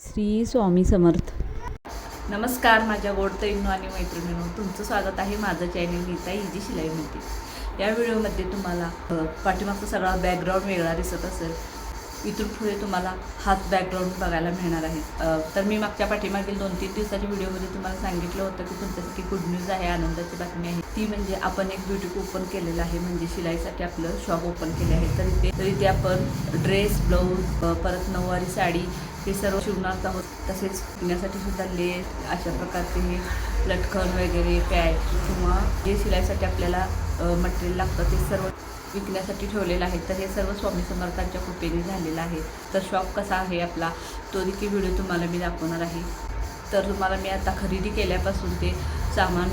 श्री स्वामी समर्थ. नमस्कार माझ्या गोडतईंनो आणि मैत्रिणींनो तुमचं स्वागत आहे माझं चॅनल नीता इजी शिलाईमध्ये या व्हिडिओमध्ये तुम्हाला पाठीमागचा सगळा बॅकग्राऊंड वेगळा दिसत असेल. इथून पुढे तुम्हाला हाच बॅकग्राऊंड बघायला मिळणार आहे. तर मी मागच्या पाठीमागील दोन तीन दिवसाच्या व्हिडिओमध्ये तुम्हाला सांगितलं होतं की तुमच्यासाठी गुड न्यूज आहे आनंदाची बातमी आहे. ती म्हणजे आपण एक ब्युटी ओपन केलेलं आहे म्हणजे शिलाईसाठी आपलं शॉप ओपन केले आहे. तर इथे तर इथे आपण ड्रेस ब्लाऊज परत नऊवारी साडी हे सर्व शिवणार आहोत. तसेच पिण्यासाठी सुद्धा लेस अशा प्रकारचे हे लटकन वगैरे पॅच किंवा जे शिलाईसाठी आपल्याला मटेरियल लागतं ते सर्व विकण्यासाठी ठेवलेलं आहे. तर हे सर्व स्वामी समर्थांच्या कृपेने झालेलं आहे. तर शॉप कसा आहे आपला तो देखील व्हिडिओ तुम्हाला मी दाखवणार आहे. तर तुम्हाला मी आता खरेदी केल्यापासून ते सामान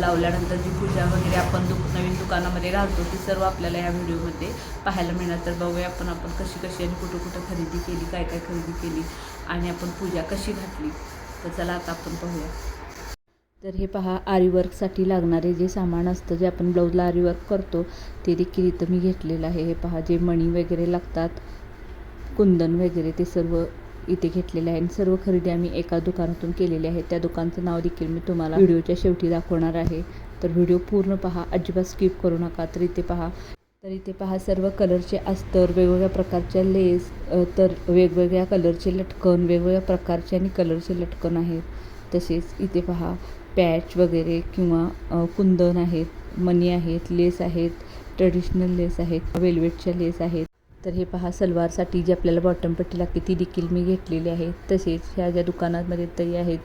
लावल्यानंतर जी पूजा वगैरे आपण दु नवीन दुकानामध्ये घालतो ती सर्व आपल्याला या व्हिडिओमध्ये पाहायला मिळणार. तर बघूया आपण आपण कशी कशी आणि कुठं कुठं खरेदी केली काय काय खरेदी केली आणि आपण पूजा कशी घातली. तर चला आता आपण पाहूया. तर हे पहा आरीवर्कसाठी लागणारे जे सामान असतं जे आपण ब्लाऊजला आरीवर्क करतो ते देखील इथं मी घेतलेलं आहे. हे पहा जे मणी वगैरे लागतात कुंदन वगैरे ते सर्व इथे घेतलेले आहे. आणि सर्व खरेदी आम्ही एका दुकानातून केलेली आहे. त्या दुकानचं नाव देखील मी तुम्हाला व्हिडिओच्या शेवटी दाखवणार आहे. तर व्हिडिओ पूर्ण पहा. अजिबात स्किप करू नका. तर इथे पहा. तर इथे पहा सर्व कलरचे अस्तर वेगवेगळ्या प्रकारच्या लेस तर वेगवेगळ्या कलरचे लटकन वेगवेगळ्या प्रकारचे आणि कलरचे लटकन आहेत. तसेच इथे पहा पॅच वगैरे किंवा कुंदन आहेत मनी आहेत लेस आहेत ट्रेडिशनल लेस आहेत वेल्वेटच्या लेस आहेत. तर हे पहा सलवारसाठी जी आपल्याला बॉटम पट्टी लागते ती देखील मी घेतलेली आहे. तसेच ह्या ज्या दुकानामध्ये तरी आहेत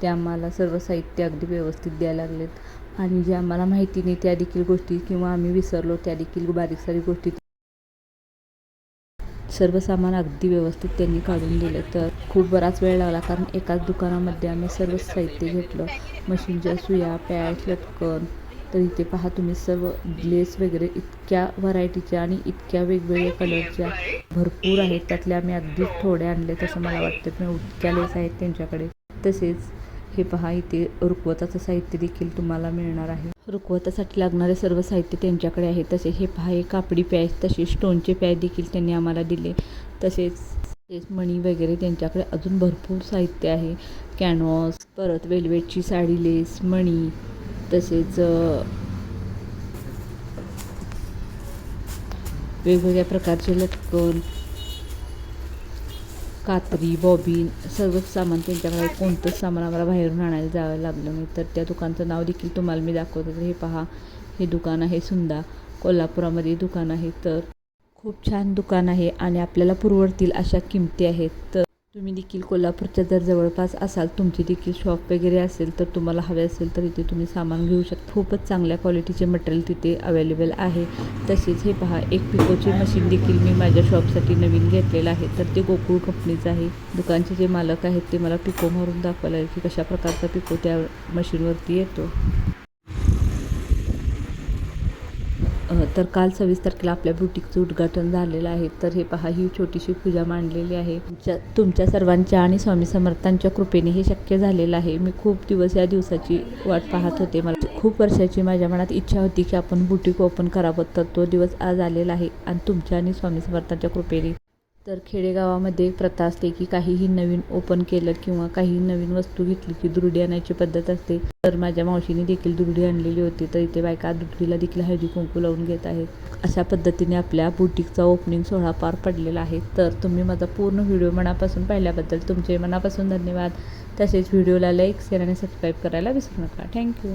त्या आम्हाला सर्व साहित्य अगदी व्यवस्थित द्यायला लागलेत. आणि जे आम्हाला माहिती नाही त्या देखील गोष्टी किंवा आम्ही विसरलो त्या देखील बारीक सारीक गोष्टी. सर्व सामान अगदी व्यवस्थित त्यांनी काढून दिलं. तर खूप बराच वेळ लागला कारण एकाच दुकानामध्ये आम्ही सर्व साहित्य घेतलं. मशीनच्या सुया पॅच लटकन तर इथे पहा तुम्ही सर्व लेस वगैरे इतक्या व्हरायटीच्या आणि इतक्या वेगवेगळ्या कलरच्या भरपूर आहेत. त्यातल्या आम्ही अगदी थोडे आणले तसं मला वाटतं. पण उतक्या लेस आहेत त्यांच्याकडे. तसेच हे पहा इथे रुकवताचं साहित्य देखील तुम्हाला मिळणार आहे. रुकवतासाठी लागणारे सर्व साहित्य त्यांच्याकडे आहे. तसे हे पहा हे कापडी पॅच तसे स्टोनचे पॅच देखील त्यांनी आम्हाला दिले. तसेच तसेच मणी वगैरे त्यांच्याकडे अजून भरपूर साहित्य आहे. कॅनव्हास परत वेल्वेटची साडी लेस मणी तसेच वेगवेगळ्या प्रकारचे लटकन कात्री बॉबीन सर्वच सामान त्यांच्याकडे कोणतंच सामान आम्हाला बाहेरून आणायला जावं लागलं नाही. तर त्या दुकानचं नाव देखील तुम्हाला मी दाखवते तर हे पहा हे दुकान आहे सुंदा. कोल्हापुरामध्ये दुकान आहे. तर खूप छान दुकान आहे आणि आपल्याला पुरवडतील अशा किमती आहेत. तर तुम्ही देखील कोल्हापूरच्या जर जवळपास असाल तुमची देखील शॉप वगैरे असेल तर तुम्हाला हवे असेल तर इथे तुम्ही सामान घेऊ शकता. खूपच चांगल्या क्वालिटीचे मटेरियल तिथे अवेलेबल आहे. तसेच हे पहा एक पिकोची मशीन देखील मी माझ्या शॉपसाठी नवीन घेतलेलं आहे. तर ते गोकुळ कंपनीचं आहे. दुकानचे जे मालक आहेत ते मला पिको मारून दाखवायला की कशा प्रकारचा पिको त्या मशीनवरती येतो. तर काल सव्वीस तारखेला आपल्या बुटीकचं उद्घाटन झालेलं आहे. तर हे पहा ही छोटीशी पूजा मांडलेली आहे. तुमच्या तुमच्या सर्वांच्या आणि स्वामी समर्थांच्या कृपेने हे शक्य झालेलं आहे. मी खूप दिवस या दिवसाची वाट पाहत होते. मला खूप वर्षाची माझ्या मनात इच्छा होती की आपण बुटीक ओपन करावं तर तो दिवस आज आलेला आहे. आणि तुमच्या आणि स्वामी समर्थांच्या कृपेने तर खेडेगावामध्ये प्रथा असते की काहीही नवीन ओपन केलं किंवा काही नवीन वस्तू घेतली की दुर्डी आणायची पद्धत असते. तर माझ्या मावशीने देखील दुर्डी आणलेली होती. तर इथे बायका दुर्डीला देखील हळदी कुंकू लावून घेत आहेत. अशा पद्धतीने आपल्या बुटीकचा ओपनिंग सोहळा पार पडलेला आहे. तर तुम्ही माझा पूर्ण व्हिडिओ मनापासून पाहिल्याबद्दल तुमचे मनापासून धन्यवाद. तसेच व्हिडिओला लाईक शेअर आणि सबस्क्राईब करायला विसरू नका. थँक्यू